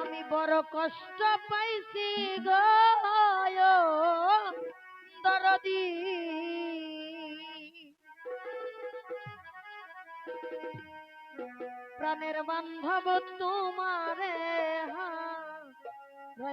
আমি বড় কষ্ট পাইছি গো দরদি প্রাণের বান্ধব তোমারে হারাইয়া।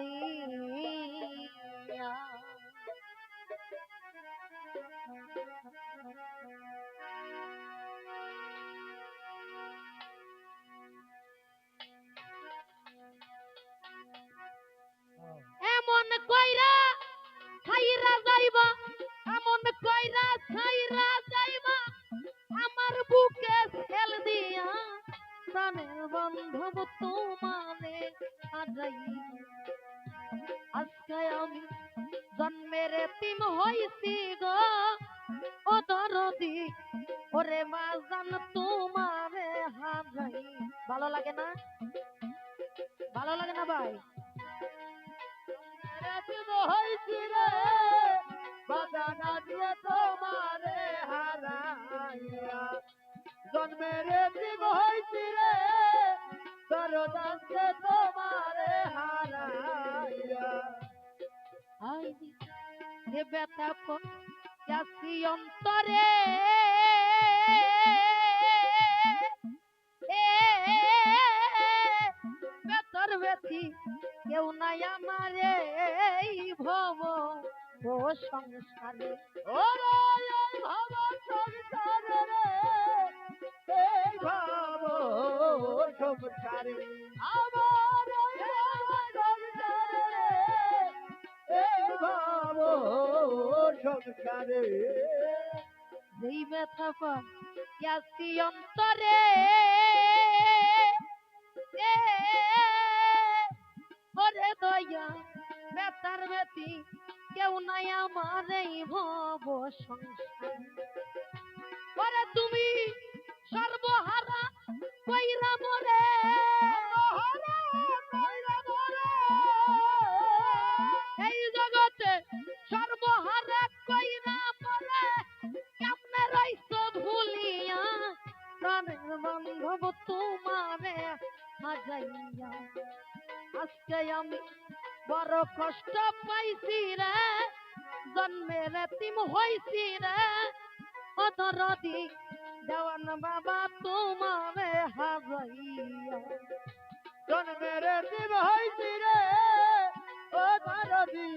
বান্ধব তোমারে হারাই আজকে আমি জন্মের তিম হইছি গো। ও দরদি, ওরে মা জান তোমারে হারাই ভালো লাগে না? ভালো লাগে না ভাই? হয়েছি রে, বাজানা দিয়ে তোমারে হারাইয়া। জন্মের জীব হয়েছি রে সরদাসে তোমারে হারাইয়া। আই যে ব্যথা যাচ্ছি অন্তরে। বেতর বেথি কেউ নাই আমারে এই ভব ও সংসারে। এই ভাব সংসারে ভাব সংসারে আমার সংসারে যেই ব্যথা যাচ্ছি অন্তরে। ওরে দয়া বেতার বেতি কেউ নাই আমার এই ভব সংসার। তুমি সর্বহারা কইরা মরে। এই জগতে সর্বহারা কইরা মরে। কেমনে রইছ ভুলিয়া প্রাণের বান্ধব তোমারে হাজাইয়া আজকে আমি বড় কষ্ট পাইছি রে, জন্মের তিম হইছি রে। অধরদি দেওয়ান বাবা তোমারে হাজাইয়া জন্মের জীব হয়েছি রে, ও দরদি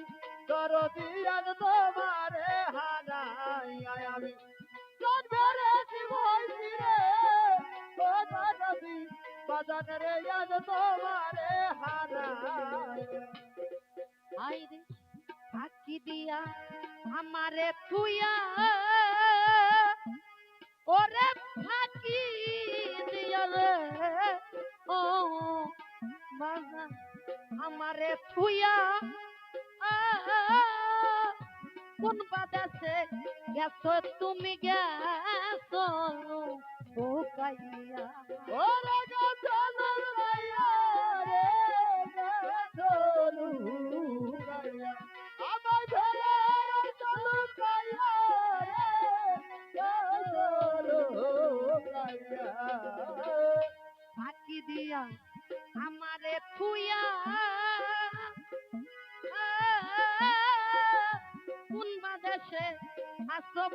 দরদি আজ তোমারে হারাইয়া আমি। জন্মের জীব হয়েছি রে, ও দরদি, বাজান রে আজ তোমারে হারাইয়া। আইরে ফাঁকি দিয়া আমারে থুইয়া ওরে ফাঁকি দিয়া রে। ও বাজা আমারে থুইয়া আ, কোন বাদাসে গেছো তুমি গেছো। ও কাইয়া ওরে গজল রাইয়া রে গজল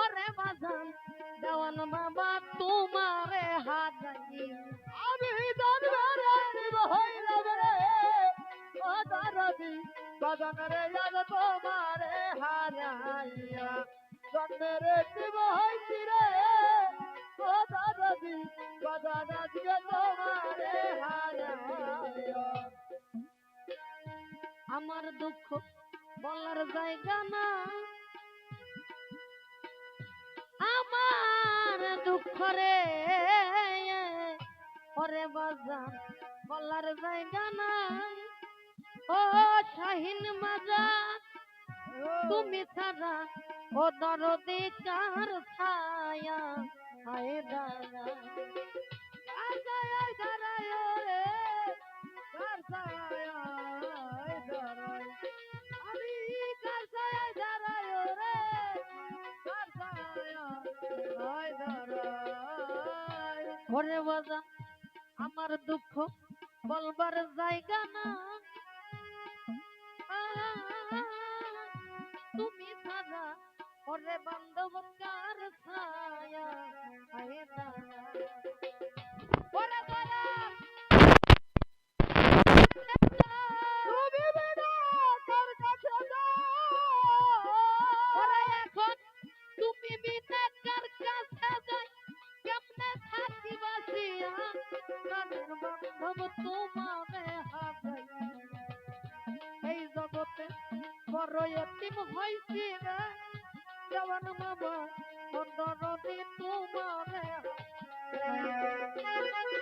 ওরে বাজান, দেওয়ান বাবা তোমারে হাজাই আমি দরবারে নিব হইলাম রে। ও দরদি বাজান রে আজ তোমারে হারাইয়া। জন্মের নিব হইছি রে। ও দরদি বাজান আজকে তোমারে হারাইয়া। আমার দুঃখ বলার জায়গা না আমার দুঃখ রে। ওরে বাজান, বলার জায়গা ও শাহিন মাজা তুমি ছাড়া ও দরদি কার ছায়া। হায় দাদা। ওরে বাজা আমার দুঃখ বলবার জায়গা না। তুমি ছাড়া ওরে বান্ধব কার ছায়া বড় এতিম হইছি রে জওয়ান বাবা দরদি Thank আমি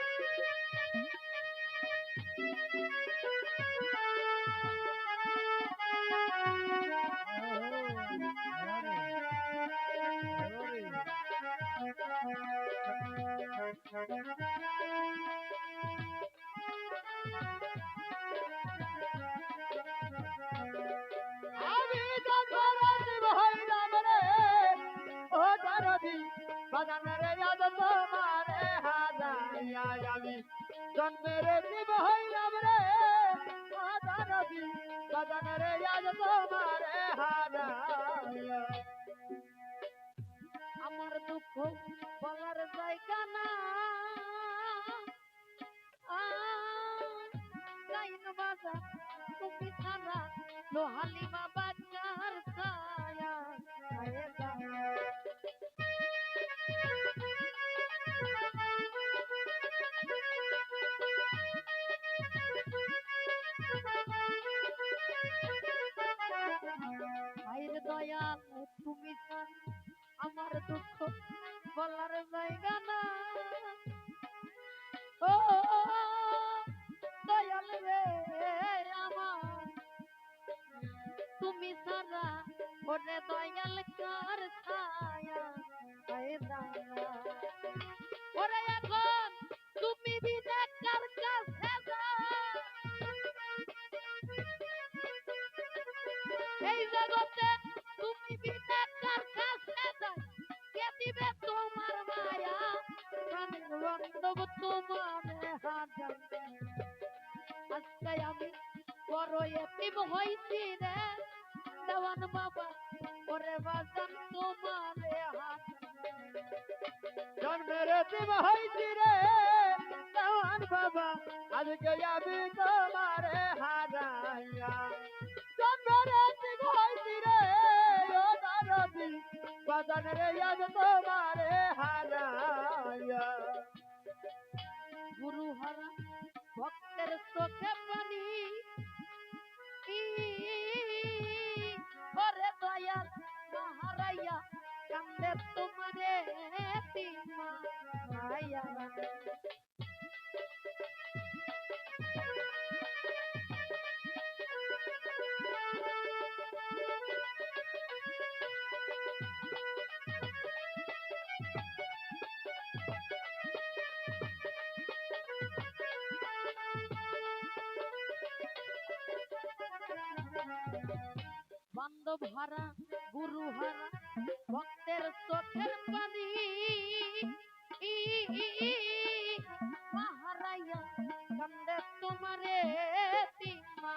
হারাইয়া আমি। জন্মের জীব হইলাম রে ও দরদি বাজান রে ইয়াদ তোমারে হারাইয়া। আমার দুঃখ বলার জায়গা না। লোহালি বাবা কার আমার দুঃখ বলার জায়গা না। ও, দয়াল রে, আমার। তুমি ছাড়া ওরে দয়াল কার ছায়া? ওরে এখন তুমি বিনা কার কাছে এই জগতে বান্ধব তোমারে হাজার আজকে আমি বড় এতিম হইছি রে দেওয়ান বাবা ওরে বাজান তোমারে জন্মের জীব হইছি রে দেওয়ান বাবা আজকে আমি তোমারে হারাইয়া জন্মের জীব হইছি রে ও দরদি বাজান রে ইয়াদ তোমারে হারাইয়া গুরু হারা ভক্তের চোখে পানি। ওরে দয়াল হারাইয়া কান্দে তোমারে তিমা মায়া বান্ধব ভরা গুরু হারা ভক্তের চোখের পানি। হারাইয়া কান্দে তোমারে তিমা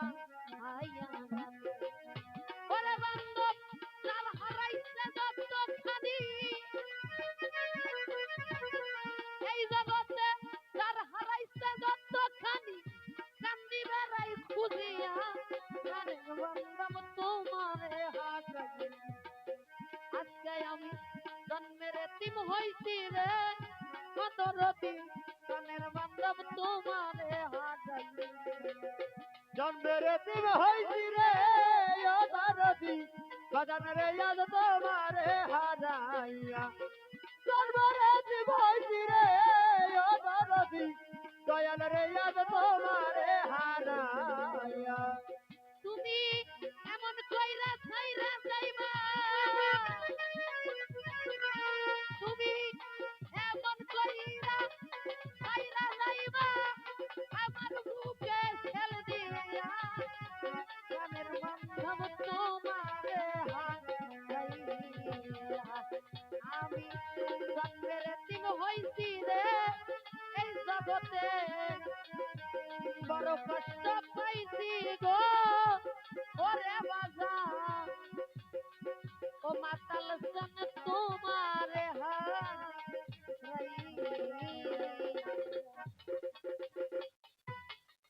এতিম হইছি রে কদরতি প্রাণের বান্ধব তোমারে হারাই জন্মের জীব হইছি রে দরদি বাজান রে ইয়াদ তোমারে হারাইয়া। জন্মের জীব হইছি রে দরদি দয়াল আজ তোমারে হারাইয়া। কষ্ট পাইছি গো